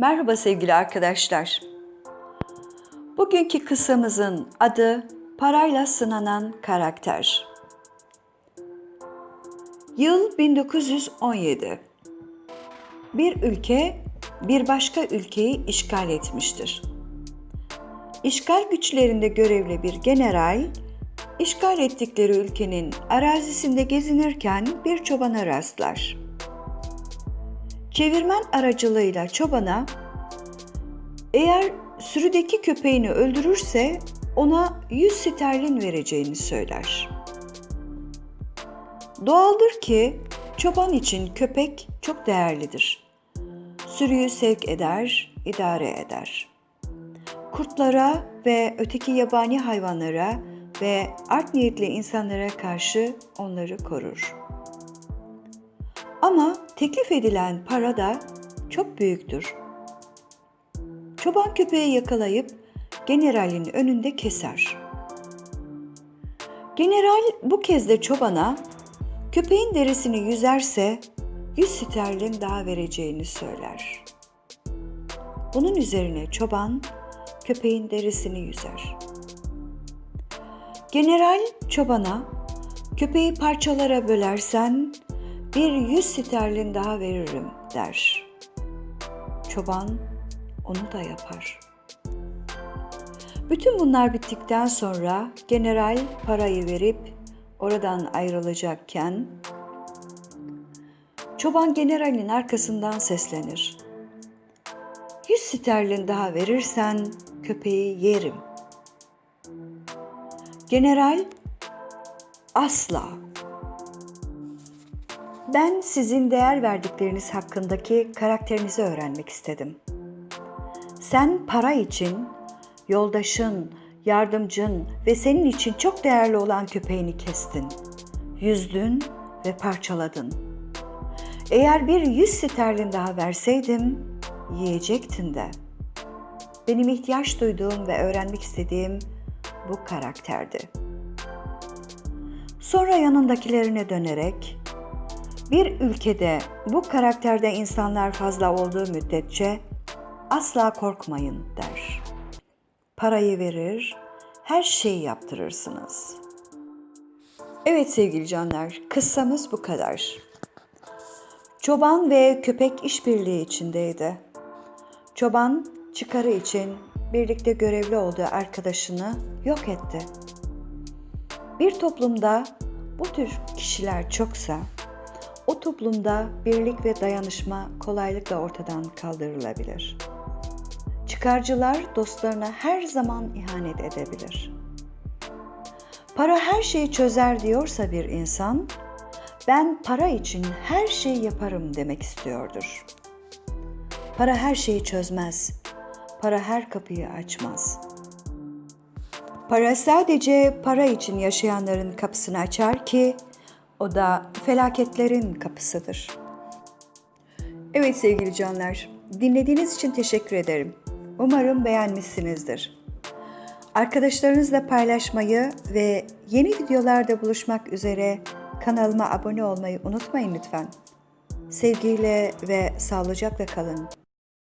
Merhaba sevgili arkadaşlar. Bugünkü kıssamızın adı Parayla Sınanan Karakter. Yıl 1917. Bir ülke bir başka ülkeyi işgal etmiştir. İşgal güçlerinde görevli bir general, işgal ettikleri ülkenin arazisinde gezinirken bir çobana rastlar. Çevirmen aracılığıyla çobana eğer sürüdeki köpeğini öldürürse ona 100 sterlin vereceğini söyler. Doğaldır ki çoban için köpek çok değerlidir. Sürüyü sevk eder, idare eder. Kurtlara ve öteki yabani hayvanlara ve art niyetli insanlara karşı onları korur. Ama teklif edilen para da çok büyüktür. Çoban köpeği yakalayıp generalin önünde keser. General bu kez de çobana köpeğin derisini yüzerse 100 sterlin daha vereceğini söyler. Bunun üzerine çoban köpeğin derisini yüzer. General çobana köpeği parçalara bölersen bir yüz sterlin daha veririm der. Çoban onu da yapar. Bütün bunlar bittikten sonra general parayı verip oradan ayrılacakken çoban generalin arkasından seslenir. Yüz sterlin daha verirsen köpeği yerim. General asla ben sizin değer verdikleriniz hakkındaki karakterinizi öğrenmek istedim. Sen para için yoldaşın, yardımcın ve senin için çok değerli olan köpeğini kestin. Yüzdün ve parçaladın. Eğer bir yüz sterlin daha verseydim yiyecektin de. Benim ihtiyaç duyduğum ve öğrenmek istediğim bu karakterdi. Sonra yanındakilerine dönerek bir ülkede bu karakterde insanlar fazla olduğu müddetçe asla korkmayın der. Parayı verir, her şeyi yaptırırsınız. Evet sevgili canlar, kıssamız bu kadar. Çoban ve köpek işbirliği içindeydi. Çoban çıkarı için birlikte görevli olduğu arkadaşını yok etti. Bir toplumda bu tür kişiler çoksa toplumda birlik ve dayanışma kolaylıkla ortadan kaldırılabilir. Çıkarcılar dostlarına her zaman ihanet edebilir. Para her şeyi çözer diyorsa bir insan, ben para için her şeyi yaparım demek istiyordur. Para her şeyi çözmez. Para her kapıyı açmaz. Para sadece para için yaşayanların kapısını açar ki o da felaketlerin kapısıdır. Evet sevgili canlar, dinlediğiniz için teşekkür ederim. Umarım beğenmişsinizdir. Arkadaşlarınızla paylaşmayı ve yeni videolarda buluşmak üzere kanalıma abone olmayı unutmayın lütfen. Sevgiyle ve sağlıcakla kalın.